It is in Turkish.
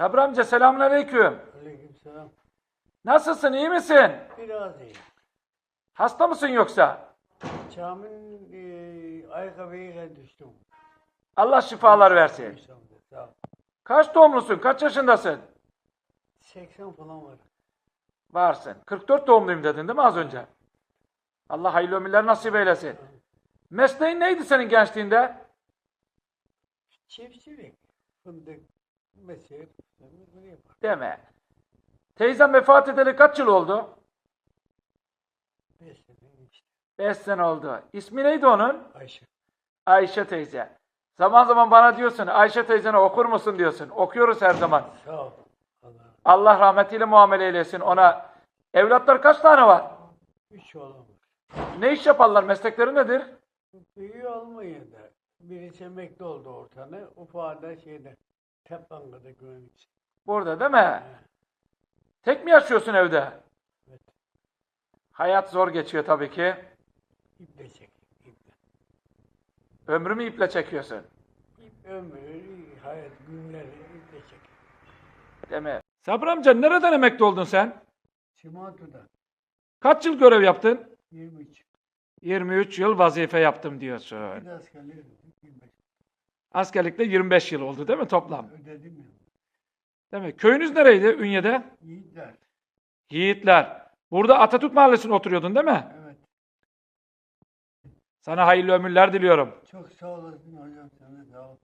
Sabri amca selamünaleyküm. Aleykümselam. Nasılsın iyi misin? Biraz iyi. Hasta mısın yoksa? Çam'ın e, ayakkabıyla düştüm. Allah şifalar versin. Sağ ol. Kaç doğumlusun? Kaç yaşındasın? 80 falan var. Varsın. 44 doğumluyum dedin değil mi az önce? Allah hayırlı ömürler nasip eylesin. Mesleğin neydi senin gençliğinde? Çiftçilik. Fındık. Deme. Teyzem vefat edeli kaç yıl oldu? Beş sene. 5 sene oldu. İsmi neydi onun? Ayşe. Ayşe teyze. Zaman zaman bana diyorsun Ayşe teyzene okur musun diyorsun. Okuyoruz her zaman. Sağ ol. Allah. Allah rahmetiyle muamele eylesin ona. Evlatlar kaç tane var? Üç oğlum. Ne iş yaparlar? Meslekleri nedir? Büyüğü Almanya'da. Birisi emekli oldu ortanı. Ufağı da şeyde. Tepanka'da güvenlikçi. Burada değil mi? Tek mi yaşıyorsun evde? Evet. Hayat zor geçiyor tabii ki. İple çek. İple. Ömrümü iple çekiyorsun. İp ömrü, hayat günleri iple çek. Değil mi? Sabri amca nereden emekli oldun sen? Çimento'da. Kaç yıl görev yaptın? 23. 23 yıl vazife yaptım diyorsun. Bir de askerliğe ödedim. 25. Askerlikte 25 yıl oldu değil mi toplam? Ödedim ya. Değil mi? Köyünüz nereydi Ünye'de? Yiğitler. Yiğitler. Burada Atatürk Mahallesi'nde oturuyordun değil mi? Evet. Sana hayırlı ömürler diliyorum. Çok sağ olasın hocam. Sana sağ ol.